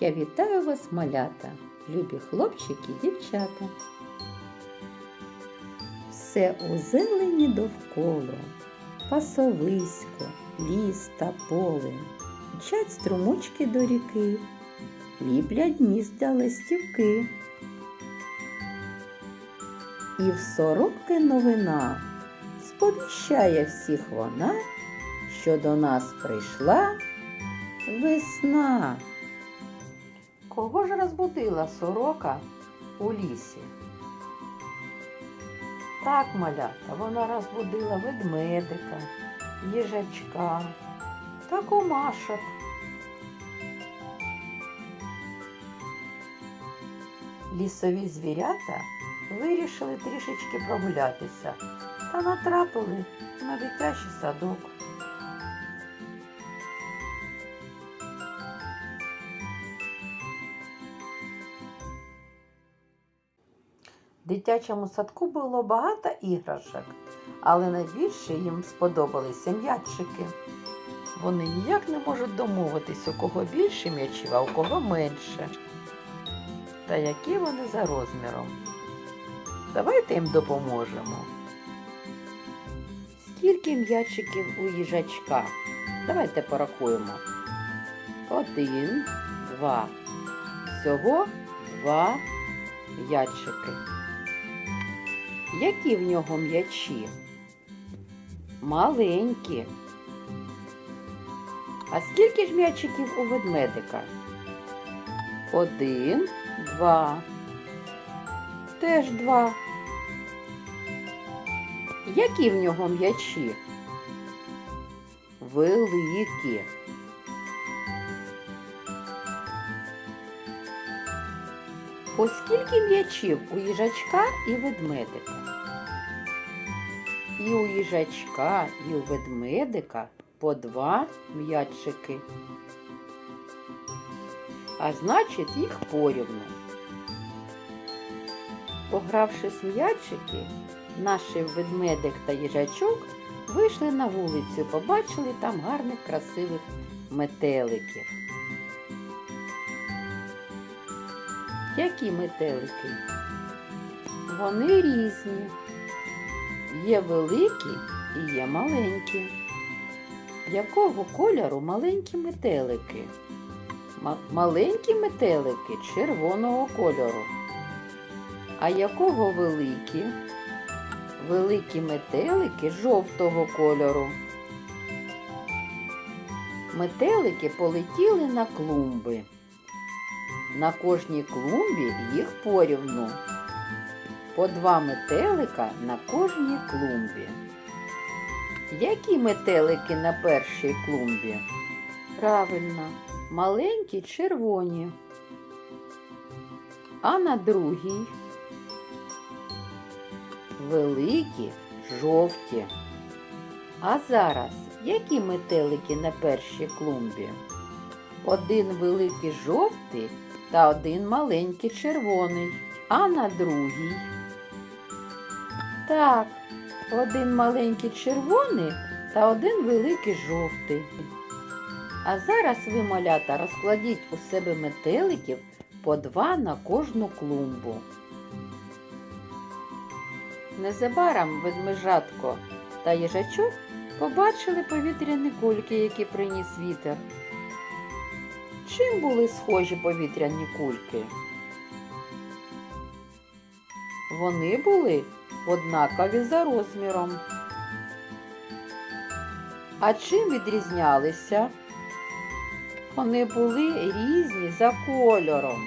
Я вітаю вас, малята, любі хлопчики і дівчата. Все у зелені довкола, пасовисько, ліс та поле, мчать струмочки до ріки, ліплять місця листівки. І в сорочки новина сповіщає всіх вона, що до нас прийшла весна. Кого ж розбудила сорока у лісі? Так, малята, вона розбудила ведмедика, їжачка та комашок. Лісові звірята вирішили трішечки прогулятися та натрапили на дитячий садок. В дитячому садку було багато іграшок, але найбільше їм сподобалися м'ячики. Вони ніяк не можуть домовитись, у кого більше м'ячів, а у кого менше. Та які вони за розміром. Давайте їм допоможемо. Скільки м'ячиків у їжачка? Давайте порахуємо. Один, два. Всього два м'ячики. Які в нього м'ячі? Маленькі. А скільки ж м'ячиків у ведмедика? Один, два. Теж два. Які в нього м'ячі? Великі. По скільки м'ячів у їжачка і ведмедика? І у їжачка, і у ведмедика по два м'ячики. А значить, їх порівну. Погравшись в м'ячики, наші ведмедик та їжачок вийшли на вулицю, побачили там гарних красивих метеликів. Які метелики? Вони різні. Є великі і є маленькі. Якого кольору маленькі метелики? Ма- маленькі метелики червоного кольору. А якого великі? Великі метелики жовтого кольору. Метелики полетіли на клумби. На кожній клумбі їх порівну. По два метелика на кожній клумбі. Які метелики на першій клумбі? Правильно, маленькі червоні. А на другій великі жовті. А зараз які метелики на першій клумбі? Один великий жовтий та один маленький червоний. А на другій. Так, один маленький червоний та один великий жовтий. А зараз ви, малята, розкладіть у себе метеликів по два на кожну клумбу. Незабаром ведмежатко та їжачок побачили повітряні кульки, які приніс вітер. Чим були схожі повітряні кульки? Вони були однакові за розміром. А чим відрізнялися? Вони були різні за кольором.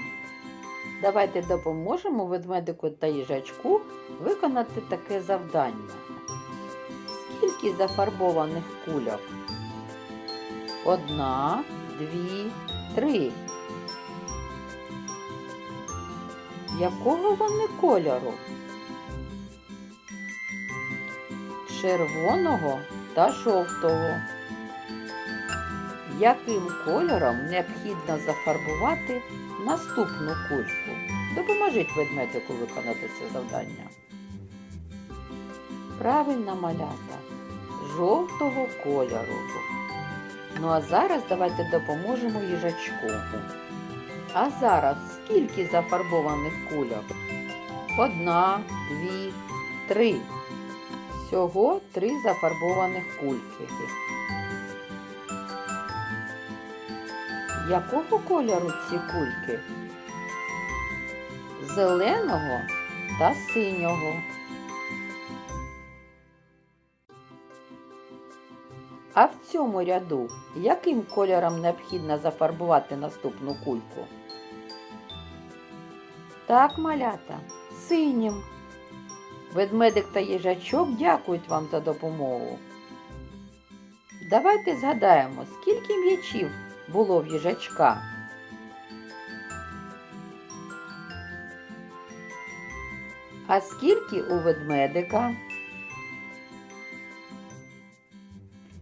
Давайте допоможемо ведмедику та їжачку виконати таке завдання. Скільки зафарбованих кульок? Одна, дві, три. Якого вони кольору? Червоного та жовтого. Яким кольором необхідно зафарбувати наступну кульку? Допоможіть ведмедику виконати це завдання. Правильно малята. Жовтого кольору. Ну а зараз давайте допоможемо їжачку. А зараз скільки зафарбованих кульок? Одна, дві, три. Всього три зафарбованих кульки. Якого кольору ці кульки? Зеленого та синього. А в цьому ряду яким кольором необхідно зафарбувати наступну кульку? Так, малята, синім. Ведмедик та їжачок дякують вам за допомогу. Давайте згадаємо, скільки м'ячів було в їжачка. А скільки у ведмедика?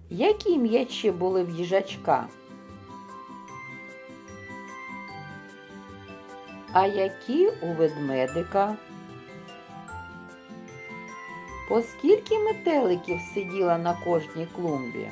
Які м'ячі були в їжачка? А які у ведмедика? По скільки метеликів сиділа на кожній клумбі?